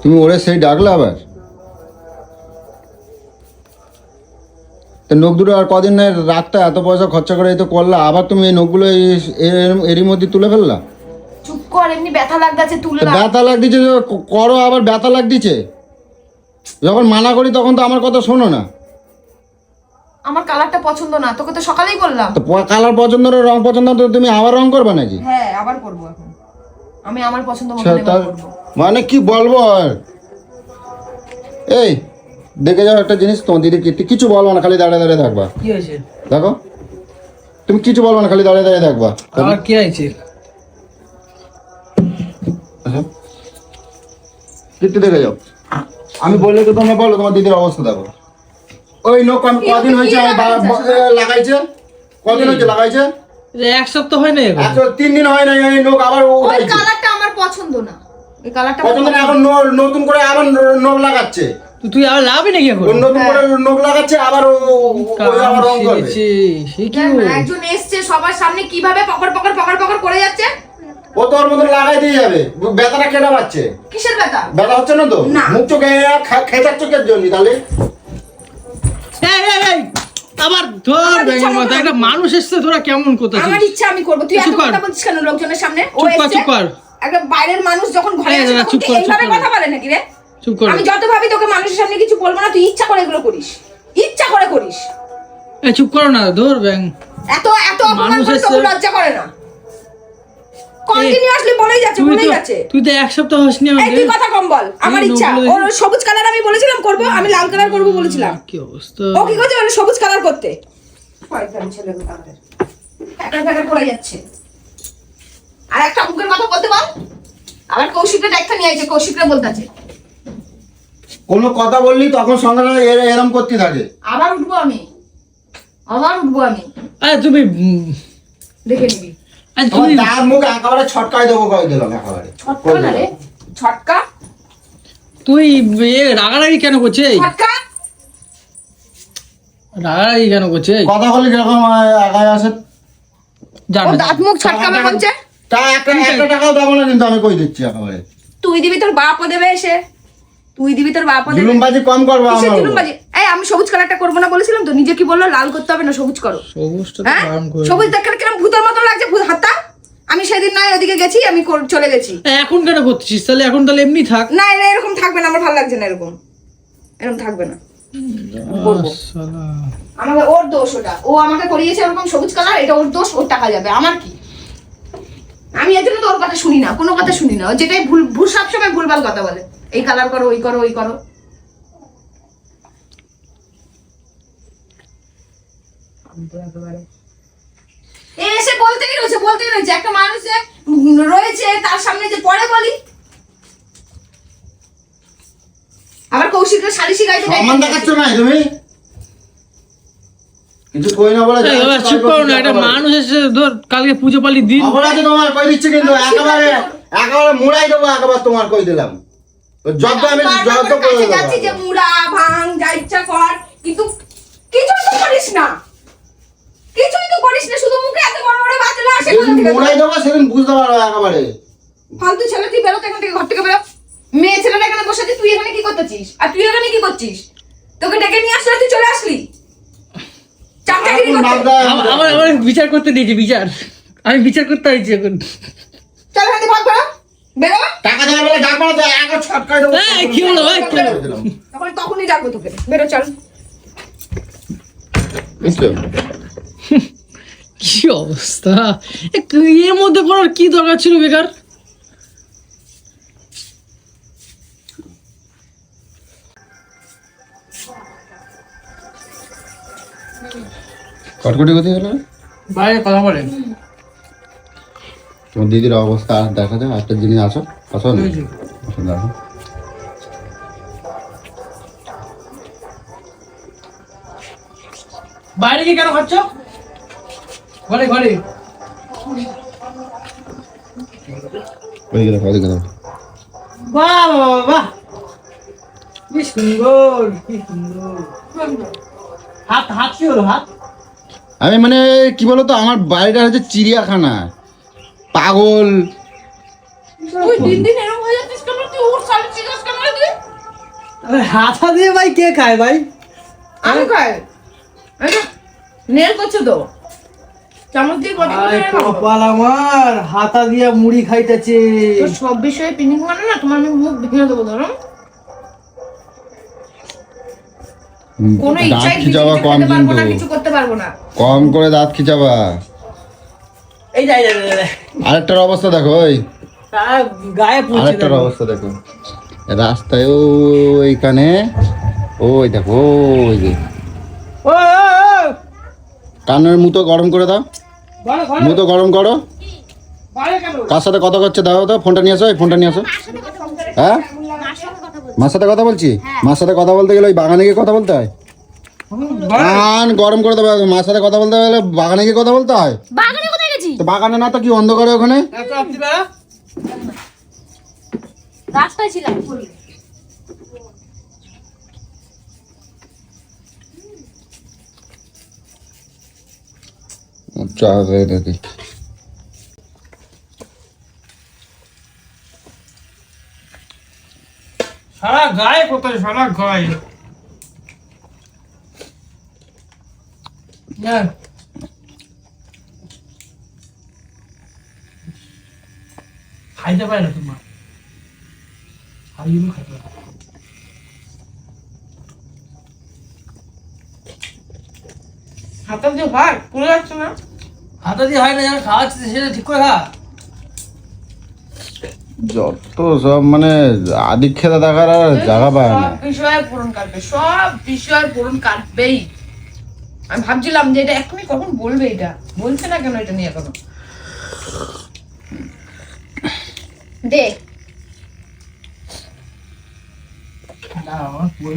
তুমি ওরে সেই ডাকলে আবার? তো নখ দুটো আর কদিন নয় রাতটা এত পয়সা খরচা করে তো করলা আবার তুমি এই নখগুলো এরই মধ্যে তুলে ফেললা? চুপ কর এমনি ব্যথা লাগতেছে তো তুললাম। ব্যথা লাগতেছে করো আবার ব্যথা লাগতেছে? যখন মানা করি তখন তো আমার কথা শোনো না। আমার কালারটা পছন্দ না তোকে তো সকালেই বললাম তো কালার পছন্দ না, রং পছন্দ না, তো তুমি আবার রং করবে নাকি? হ্যাঁ আবার করব এখন। আমি আমার পছন্দ মতো আচ্ছা, করব। মানে কি বলব আর? এই দেখে যাও একটা জিনিস তোমার দিদি কি- কিছু বলব না খালি দাঁড়িয়ে দাঁড়িয়ে থাকবা। কি হয়েছে? দেখো তুমি কিছু বলব না খালি দাঁড়িয়ে দাঁড়িয়ে থাকবা। আর কি হয়েছে আচ্ছা। দেখে যাও। আমি বললে তো তোমরা বলো তোমার দিদির অবস্থা দেখো। ওই নোক আমি কদিন হয়েছে লাগাইছে? কদিন হয়েছে লাগাইছে? এক সপ্তাহ হয় না এত তিন দিন হয় না এই নোক আবার ওই উঠাইছে। কালারটা আমার পছন্দ না। ওই কালারটা পছন্দ এখন ন- নতুন করে আবার লাগাচ্ছে? তুই আবার লাভই নাকি এখন? নতুন করে নোক লাগাচ্ছে আবার আবার রং করবে। সে কি একজন এসছে সবার সামনে কীভাবে পকড় পকড় পকড় পকড় করে যাচ্ছে? ও তোর মতো লাগাই দিয়ে যাবে। ব্যথাটা কেটে পাচ্ছে। কিসের ব্যথা? ব্যথা হচ্ছে না তো? মুখ চোখে খেচার চোখের জন্য তাহলে। এই, এই, এই, আবার ধর আমার ব্যাঙের মাথা একটা মানুষ এসছে তোরা কেমন কথা আমার ইচ্ছা আমি করব। তুই এত কথা বলছিস কেন? লোকজনের সামনে চুপ কর, চুপ কর। একটা বাইরের মানুষ যখন ঘরে চুপ এইভাবে কথা বলে নাকি রে? চুপ কর আমি যত ভাবি তোকে মানুষের সামনে কিছু বলব না তুই ইচ্ছা করে এগুলো করিস। ইচ্ছা করে করিস। এই চুপ করো না ধর ব্যাং। এত এত অপমান করে তোকে লজ্জা করে না। কন্টিনিউয়াসলি বলেই যাচ্ছে বলেই তো যাচ্ছে। তুই তো এক সপ্তাহ হসনি এই তুই কথা কম বল আমার ইচ্ছা। ওর সবুজ কালার আমি বলেছিলাম করব আমি লাল কালার করব বলেছিলাম। কি অবস্থা? ও কি করছে? মানে সবুজ কালার করতে। ছেলেগুলো আমাদের। ফ্যাকার ফ্যাকার করে যাচ্ছে। আর একটা মুখের কথা বলতে পার আবার কৌশিকের একটা নিয়ে আইছে কৌশিকরা বলতেছে। কোনো কথা বললি তখন সঙ্গে সঙ্গে এরম করতে থাকে। আবার উঠবো আমি। আবার উঠবো আমি। আরে তুমি দেখে নিবি। তার মুখ একেবারে ছটকাই দেবো কয়ে দিলাম একেবারে। ছটকা না রে। ছটকা? তুই রাগারাগি কেন করছে ছটকা? রাগারাগি কেন করছে কথা বললে কীরকম আগায় আসে? জান। দাঁত মুখ ছটকাবে বলছে? তা একটা একটা টাকাও দেবো না কিন্তু আমি কই দিচ্ছি একেবারে তুই দিবি তোর বাপও দেবে এসে। তুই দিবি তোর বাপও দেবে। জুলুমবাজি কম করব আমার জুলুমবাজি? এই আমি সবুজ কালারটা করব না বলেছিলাম তো নিজে কি বলল লাল করতে হবে না সবুজ করো। সবুজটা হ্যাঁ? সবুজ দেখে কিরম ভূতের মতো লাগছে ভূত হাতটা। আমি সেদিন নয় ওদিকে গেছি আমি কর- চলে গেছি। এখন কেন করছিস? তাহলে এখন তাহলে এমনি থাক। না এটা এরকম থাকবে না আমার ভালো লাগছে না এরকম। এরকম থাকবে না। আমাকে ওর দোষ ওটা। ও আমাকে করিয়েছে ওরকম সবুজ কালার এটা ওর দোষ ওর টাকা যাবে। আমার কি? আমি এর জন্য তো ওর কথা শুনি না কোনো কথা শুনি না। যেটাই ভুল ভুল সবসময় ভুলভাল কথা বলে। এই কালার করো ওই করো ওই করো। এসে বলতেই রয়েছে বলতেই রয়েছে। একটা মানুষ রয়েছে তার সামনে যে পরে বলি। আবার কৌশিকের সালিশি গাইতে সম্মান দেখাচ্ছ না তুমি? কিছু কই না বলে চুপ করো না একটা মানুষ এসে ধর কালকে পুজো পালি দিন। অপরাধে তোমার কই দিচ্ছি কিন্তু? একেবারে একেবারে মুড়াই দেবো একেবারে তোমার কই দিলাম। যত আমি যত করে দেবো। যাচ্ছি যে মুড়া ভাঙ যা ইচ্ছা কর কিন্তু কিছুই তো করিস না। কিছুই তো করিস না শুধু মুখে এত বড় বড় বাতলা আসে কোথা মুড়াই দেবো সেদিন বুঝতে পারব একেবারে। ফালতু ছেলে তুই বেরোতে এখান থেকে ঘর থেকে বেরো। মেয়ে ছেলেটা এখানে বসে তুই এখানে কি করতেছিস? আর তুই এখানে কি করছিস? তোকে ডেকে নিয়ে আসলে তুই চলে আসলি? আমার আমার বিচার করতে দিয়েছে বিচার। আমি বিচার করতে হয়েছি এখন। চল এখান থেকে করো। বেরো। টাকা দেওয়ার বেলা ডাকবো না তো একা ছটকাই দেবো এই, কি হলো ভাই, কি হলো? দিলাম। তখন তখনই ডাকবো তোকে। বেরো চল। বুঝলে? কি অবস্থা? এর মধ্যে করার কি দরকার ছিল বেকার? কটকটি কোথায় গেল বাইরে কথা বলে তোমার দিদির অবস্থা আর দেখা যায় একটা জিনিস আসো আসো না? আসো দেখো বাইরে গিয়ে কেন খাচ্ছ? ঘরে ঘরে। ওইদিকে দেখো ওইদিকে দেখো। বাহ বাহ বাহ। কি সুন্দর কি সুন্দর। হাত হাত কি হলো হাত? আমি মানে কি বলতো আমার বাড়িটা হচ্ছে চিড়িয়াখানা। পাগল। তুই দিন দিন এরকম হয়ে যাচ্ছিস কেন? তুই ওর সালে চিকাস কেন রে তাহলে হাতা দিয়ে ভাই কে খায় ভাই? আমি খাই। নেল করছে তো। চামচ দিয়ে কত আরে কপাল আমার হাতা দিয়ে মুড়ি খাইতেছে সব বিষয়ে পিনিক মানে না তোমার আমি মুখ ভেঙে দেবো ধরো। কোনো দাঁত ইচ্ছাই খিচাবা কম কিন্তু। কিছু করতে পারব না। কম করে দাঁত খিচাবা। এই যাই আরেকটার অবস্থা দেখো ওই। তার গায়ে পড়ছে আরেকটার অবস্থা দেখো। রাস্তায় ওইখানে ওই দেখো ওই যে। কানের মুতো গরম করে দাও। মুতো গরম করো। কার সাথে কথা করছে দাও তো ফোনটা নিয়ে আসো এই ফোনটা নিয়ে আসো। হ্যাঁ? মার সাথে কথা বলছি? মার সাথে কথা বলতে গেলে ওই বাগানে গিয়ে কথা বলতে হয়। কান গরম করে দেবে মার সাথে কথা বলতে গেলে বাগানে গিয়ে কথা বলতে হয়? বাগানে কোথায় গেছি তো বাগানে না তো কি অন্ধকারে ওখানে? এত রাস্তায় ছিলাম। চা দেখি। সারা গায়ে কোথায় সারা গায়ে না। খাইতে পারে না তোমার খাইয়ে খাইতে পারে না। হাতা দিয়ে ভাই পুরো যাচ্ছে না হাতা দিয়ে হয় না যেন খাওয়াচ্ছে সেটা ঠিক করে খা যত সব মানে আদি খেতে দেখার আর জায়গা পায় না। সব বিষয়ের পূরণ কাটবে সব বিষয়ের পূরণ কাটবেই। আমি ভাবছিলাম যে এটা এখনই কখন বলবে এটা? বলছে না কেন এটা নিয়ে এখনও? দে। আমার বই